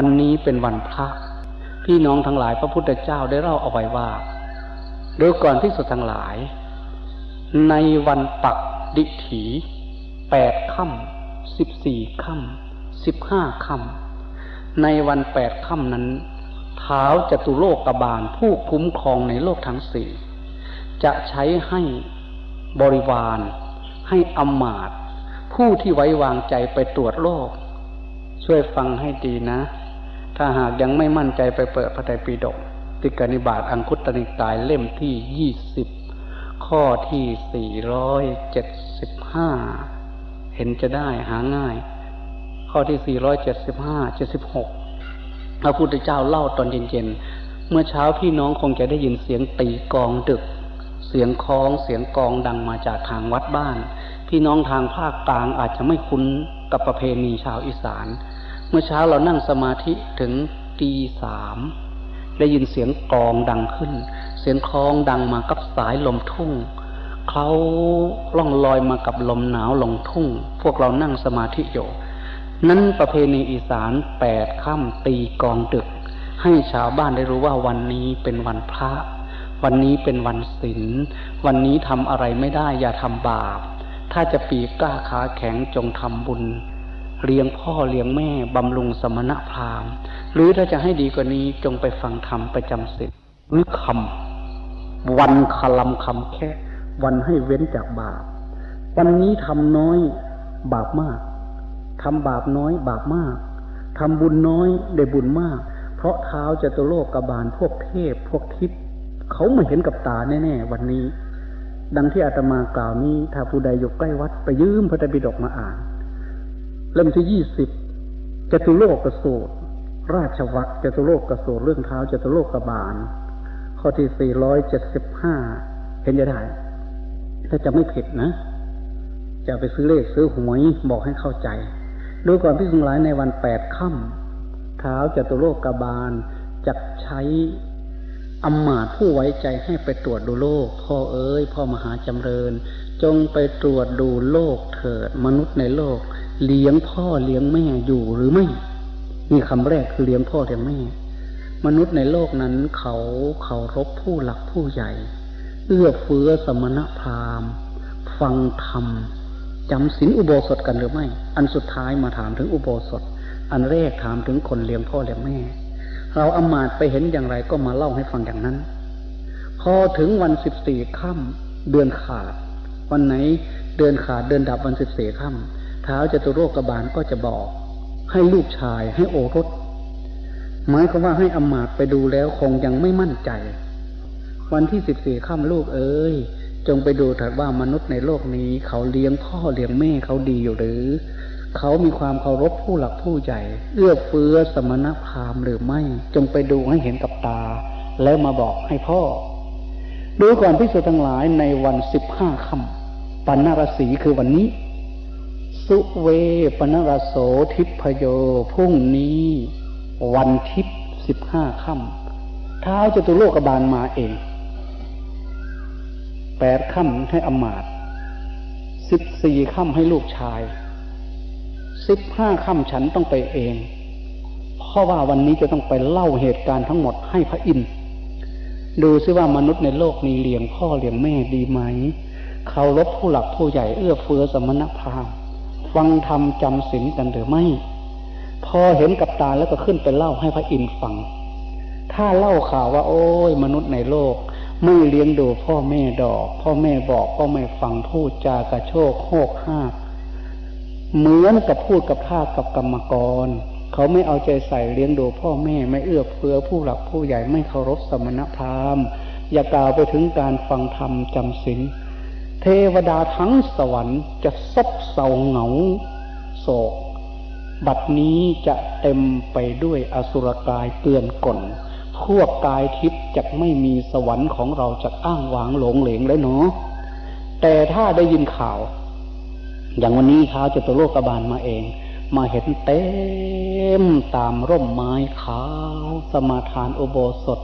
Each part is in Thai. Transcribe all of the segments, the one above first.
วันนี้เป็นวันพระพี่น้องทั้งหลายพระพุทธเจ้าได้เล่าเอาไว้ว่าโดยก่อนที่สุดทั้งหลาย ในวันปักดิถีแปดค่ำสิบสี่ค่ำสิบห้าค่ำในวันแปดค่ำนั้นเท้าจตุโลกบาลผู้คุ้มครองในโลกทั้งสี่จะใช้ให้บริวาร ให้อำมาตผู้ที่ไว้วางใจไปตรวจโลก ช่วยฟังให้ดีนะ ถ้าหากยังไม่มั่นใจไปเปิดพระไตรปิฎกติกานิบาตอังคุตนิกายเล่มที่ยี่สิบข้อที่สี่ร้อยเจ็ดสิบห้าเห็นจะได้หาง่าย ข้อที่สี่ร้อยเจ็ดสิบห้าเจ็ดสิบหกพระพุทธเจ้าเล่าตอนเย็นๆ เมื่อเช้าพี่น้องคงจะได้ยินเสียงตีกองดึก เสียงคล้องเสียงกองดังมาจากทางวัดบ้าน พี่น้องทางภาคกลางอาจจะไม่คุ้นกับประเพณีชาวอีสาน เมื่อเช้าเรานั่งสมาธิถึงตีสามได้ยินเสียงกองดังขึ้น เสียงคลองดังมากับสายลมทุ่งเขาล่องลอยมากับลมหนาวลงทุ่ง พวกเรานั่งสมาธิอยู่นั้นประเพณีอีสานแปดค่ำตีกองดึก ให้ชาวบ้านได้รู้ว่าวันนี้เป็นวันพระ วันนี้เป็นวันศีลวันนี้ทำอะไรไม่ได้อย่าทำบาป ถ้าจะปีกล้าขาแข็งจงทำบุญ เลี้ยงพ่อเลี้ยงแม่บำรุงสมณพราหมณ์ หรือถ้าจะให้ดีกว่านี้จงไปฟังธรรมประจำศีลหรือคำวันคลำคำแค่ วันให้เว้นจากบาป วันนี้ทำน้อยบาปมากทำบาปน้อยบาปมากทำบุญน้อยได้บุญมาก เพราะเท้าจะตัวโลกกบาลพวกเทพพวกทิพย์เขาไม่เห็นกับตาแน่ๆวันนี้ ดังที่อาตมากล่าวนี้ถ้าผู้ใดอยู่ใกล้วัดไปยืมพระไตรปิฎกมาอ่าน เล่มที่ยี่สิบจตุโลกกระสูตร ราชวัตรจตุโลกกระสูตรเรื่องเท้าจตุโลกกบาล ข้อที่สี่ร้อยเจ็ดสิบห้าเห็นจะได้ถ้าจะไม่ผิดนะ จะไปซื้อเลขซื้อหวยบอกให้เข้าใจดูก่อนพิสุงหลายในวันแปดค่ำเท้าจตุโลกกบาลจักใช้อำมาตย์ผู้ไว้ใจให้ไปตรวจดูโลก พ่อเอ้ยพ่อมหาจำเริญ จงไปตรวจดูโลกเถิดมนุษย์ในโลก เลี้ยงพ่อเลี้ยงแม่อยู่หรือไม่ นี่คำแรกคือเลี้ยงพ่อเลี้ยงแม่ มนุษย์ในโลกนั้นเขาเคารพผู้หลักผู้ใหญ่ เอื้อเฟื้อสมณพราหมณ์ ฟังธรรมจำศีลอุโบสถกันหรือไม่ อันสุดท้ายมาถามถึงอุโบสถ อันแรกถามถึงคนเลี้ยงพ่อเลี้ยงแม่ เราอมาตไปเห็นอย่างไรก็มาเล่าให้ฟังอย่างนั้น พอถึงวันสิบสี่ค่ำเดือนขาด วันไหนเดือนขาดเดือนดับวันสิบสี่ค่ำ ท้าจตุโรคกบาลก็จะบอก ให้ลูกชายให้โอรสหมายความว่าให้อมาตไปดูแล้วคงยังไม่มั่นใจ วันที่สิบสี่ค่ำลูกเอ้ย จงไปดูเถิดว่ามนุษย์ในโลกนี้ เขาเลี้ยงพ่อเลี้ยงแม่เขาดีอยู่หรือ เขามีความเคารพผู้หลักผู้ใหญ่ เอื้อเฟื้อสมณพราหมณ์หรือไม่ จงไปดูให้เห็นกับตา แล้วมาบอกให้พ่อ ดูก่อนพิสุทั้งหลายในวันสิบห้าค่ำปันนารสีคือวันนี้ สุเวปนรโสทิพโยพรุ่งนี้ วันทิพสิบห้าค่ำเท้าจตุโลกบาลมาเองแปดค่ำให้อมาตสิบสี่ค่ำให้ลูกชายสิบห้าค่ำฉันต้องไปเอง เพราะว่าวันนี้จะต้องไปเล่าเหตุการณ์ทั้งหมดให้พระอินทร์ดูซิว่ามนุษย์ในโลกนี้เลี้ยงพ่อเลี้ยงแม่ดีไหม เขารบผู้หลักผู้ใหญ่เอื้อเฟื้อสมณพราหมณ์ ฟังธรรมจำศีลกันหรือไม่ พอเห็นกับตาแล้วก็ขึ้นไปเล่าให้พระอินทร์ฟัง ถ้าเล่าข่าวว่า โอ้ยมนุษย์ในโลก ไม่เลี้ยงดูพ่อแม่ดอก พ่อแม่บอกพ่อแม่ฟังพูดจากระโชกโคกห้าเหมือนกับพูดกับท่ากับกรรมกร เขาไม่เอาใจใส่เลี้ยงดูพ่อแม่ไม่เอื้อเฟื้อผู้หลักผู้ใหญ่ไม่เคารพสมณพราหมณ์อย่ากล่าวไปถึงการฟังธรรมจำศีล เทวดาทั้งสวรรค์จะซบเศร้าเหงาโศก บัดนี้จะเต็มไปด้วยอสุรกายเตือนกลพวกกายทิพย์จะไม่มีสวรรค์ของเราจะอ้างวางหลงเหลงเลยเนาะแต่ถ้าได้ยินข่าว อย่างวันนี้เท้าจะตัวโลกบาลมาเอง มาเห็นเต็มตามร่มไม้ขาว สมาทานอุโบสถ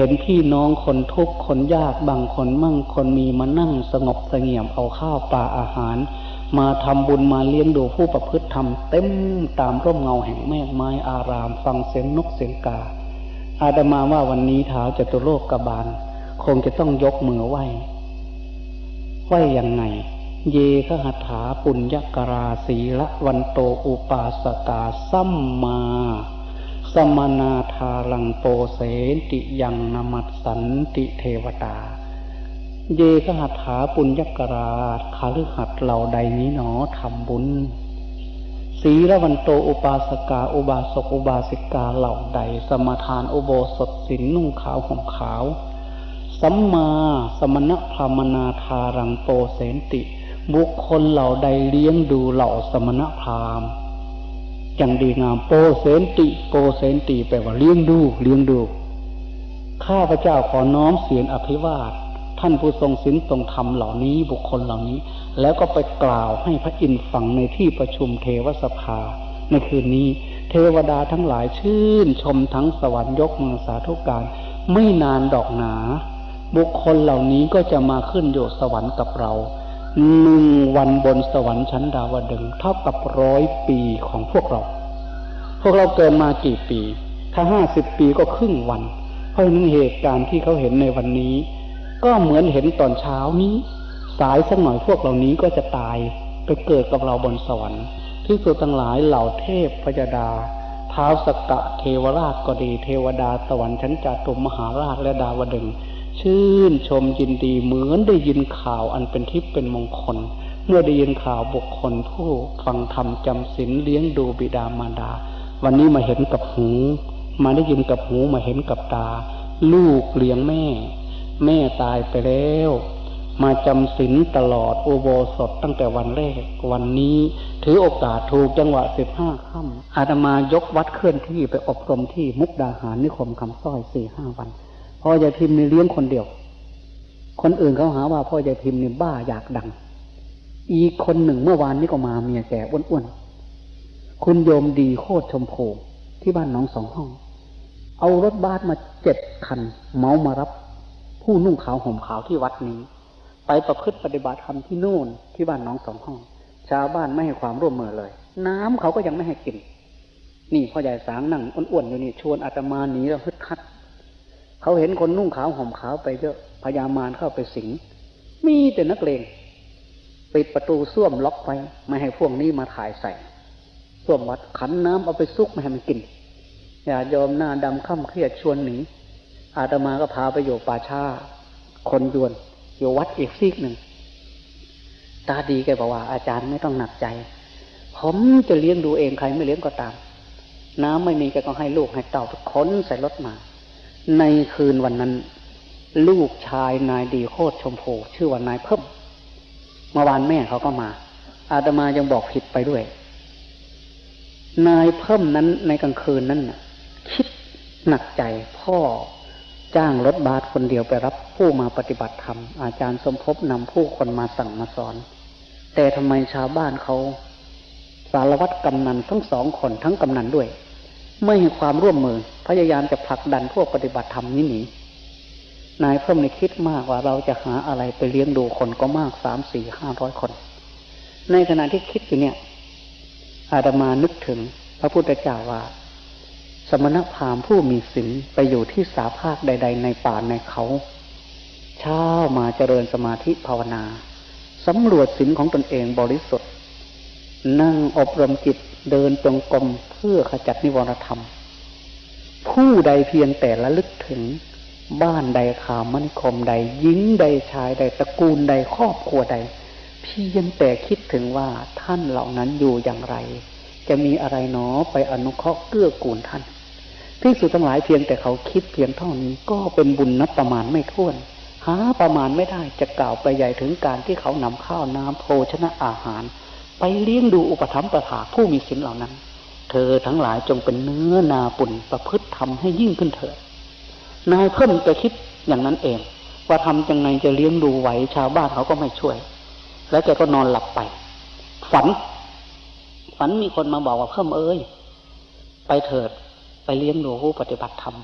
เห็นพี่น้องคนทุกข์คนยากบางคนมั่งคนมีมานั่งสงบสงเงียมเอาข้าวปลาอาหาร มาทำบุญมาเลี้ยงดูผู้ประพฤติธรรมเต็มตามร่มเงาแห่งแมกไม้อาราม ฟังเสียงนกเสียงกา อาตมาว่าวันนี้เท้าจตุโลกกบาล คงจะต้องยกมือไหว้ไหว้ยังไง เยขหัถาปุญญกราศีละวันโตอุปาสกาสัมมา สมนาทาลังโปเสนติยังนมัสสันติเทวตา เยขหัตถาปุญญกราคาลือหัดเหล่าใดนี้หนอทำบุญศีละวันโตอุปาสกา อุบาสกอุบาสิกาเหล่าใด สมทานอุโบสถสินนุ่งขาวห่มขาว สัมมาสมณพรามนาทารังโปเสนติ บุคคลเหล่าใดเลี้ยงดูเหล่าสมณพราหมณ์ อย่างดีงามโปเสนติโปเสนติแปลว่าเลี้ยงดูเลี้ยงดู ข้าพเจ้าขอน้อมเสียงอภิวาท ท่านผู้ทรงศีลทรงธรรมเหล่านี้บุคคลเหล่านี้ แล้วก็ไปกล่าวให้พระอินทร์ฟังในที่ประชุมเทวสภา ในคืนนี้เทวดาทั้งหลายชื่น ชมทั้งสวรรค์ยกมือสาธุการ ไม่นานดอกหนา บุคคลเหล่านี้ก็จะมาขึ้นอยู่สวรรค์กับเรา หนึ่งวันบนสวรรค์ชั้นดาวดึงเท่ากับร้อยปีของพวกเรา พวกเราเกิดมากี่ปี ถ้าห้าสิบปีก็ครึ่งวัน เพราะฉะนั้นเหตุการณ์ที่เขาเห็นในวันนี้ ก็เหมือนเห็นตอนเช้านี้ สายสักหน่อยพวกเหล่านี้ก็จะตายไปเกิดกับเราบนสวรรค์ ที่สุดทั้งหลายเหล่าเทพพยดาท้าวสกกะเทวราชก็ดี เทวดาสวรรค์ชั้นจาตุมมหาราชและดาวดึง ชื่นชมยินดีเหมือนได้ยินข่าวอันเป็นทิพย์เป็นมงคล เมื่อได้ยินข่าวบุคคลผู้ฟังธรรมจำศีลเลี้ยงดูบิดามารดา วันนี้มาเห็นกับหู มาได้ยินกับหูมาเห็นกับตา ลูกเลี้ยงแม่ แม่ตายไปแล้ว มาจำศีลตลอดโอโบสถตั้งแต่วันแรก วันนี้ถือโอกาสถูกจังหวะสิบห้าค่ำอาตมายกวัดเคลื่อนที่ไปอบรมที่มุกดาหารนิคมคำสร้อยสี่ห้าวัน พ่อยายพิมพ์นี่เลี้ยงคนเดียว คนอื่นเขาหาว่าพ่อยายพิมพ์นี่บ้าอยากดัง อีกคนหนึ่งเมื่อวานนี้ก็มาเมียแก่อ้วนๆคุณโยมดีโคตรชมพูที่บ้านน้องสองห้อง เอารถบัสมาเจ็ดคัน เมามารับ ผู้นุ่งขาวห่มขาวที่วัดนี้ ไปประพฤติปฏิบัติธรรมที่โน่นที่บ้านน้องสองห้อง ชาวบ้านไม่ให้ความร่วมมือเลย น้ำเขาก็ยังไม่ให้กินนี่พ่อใหญ่สางนั่งอ้วนๆอยู่นี่ชวนอาตมาหนีแล้วฮึดฮัด เขาเห็นคนนุ่งขาวห่มขาวไปเยอะพญามารเข้าไปสิง มีแต่นักเลงปิดประตูส้วมล็อกไว้ไม่ให้พวกนี้มาถ่ายใส่ส้วมวัดขันน้ำเอาไปซุกไม่ให้มันกิน อย่ายอมหน้าดำค่ำเครียดชวนหนีอาตมาก็พาไปอยู่ป่าชาคนยวนอยู่วัดอีกซีกหนึ่ง ตาดีแกบอกว่าอาจารย์ไม่ต้องหนักใจ ผมจะเลี้ยงดูเองใครไม่เลี้ยงก็ตาม น้ำไม่มีแกก็ให้ลูกให้เต่าค้นใส่รถมา ในคืนวันนั้น ลูกชายนายดีโคตรชมพูชื่อว่านายเพิ่มเมื่อวานแม่เขาก็มา อาตมายังบอกผิดไปด้วย นายเพิ่มนั้นในกลางคืนนั้นคิดหนักใจพ่อจ้างรถบัสคนเดียวไปรับผู้มาปฏิบัติธรรม อาจารย์สมภพนำผู้คนมาสั่งมาสอน แต่ทำไมชาวบ้านเขา สารวัตรกำนันทั้งสองคนทั้งกำนันด้วย ไม่ให้ความร่วมมือ พยายามจะผลักดันพวกปฏิบัติธรรมนี้หนีนายเพิ่มในคิดมากว่าเราจะหาอะไรไปเลี้ยงดูคนก็มากสามสี่ห้าร้อยคน ในขณะที่คิดอยู่เนี่ย อาตมานึกถึงพระพุทธเจ้าว่า สมณพราหมณ์ผู้มีศีลไปอยู่ที่สาภาคใด ๆ ในป่าในเขาเช้ามาเจริญสมาธิภาวนาสำรวจศีลของตนเองบริสุทธิ์ นั่งอบรมจิตเดินจงกรมเพื่อขจัดนิวรธรรม ผู้ใดเพียงแต่ละลึกถึงบ้านใดขามนิคมใดหญิงใดชายใดตระกูลใดครอบครัวใด เพียงแต่คิดถึงว่าท่านเหล่านั้นอยู่อย่างไร จะมีอะไรหนอไปอนุเคราะห์เกื้อกูลท่านที่สุดทั้งหลายเพียงแต่เขาคิดเพียงเท่านี้ก็เป็นบุญนับประมาณไม่ถ้วน หาประมาณไม่ได้จะกล่าวไปใหญ่ถึงการที่เขานำข้าวน้ำโภชนะอาหาร ไปเลี้ยงดูอุปถัมภ์ประถาผู้มีศีลเหล่านั้น เธอทั้งหลายจงเป็นเนื้อนาปุ่นประพฤติทำให้ยิ่งขึ้นเถิดนายเพิ่มจะคิดอย่างนั้นเอง ว่าทำยังไงจะเลี้ยงดูไหวชาวบ้านเขาก็ไม่ช่วย แล้วแกก็นอนหลับไป ฝัน ฝันมีคนมาบอกว่าเพิ่มเอ้ยไปเถิดไปเลี้ยงดูผู้ปฏิบัติธรรม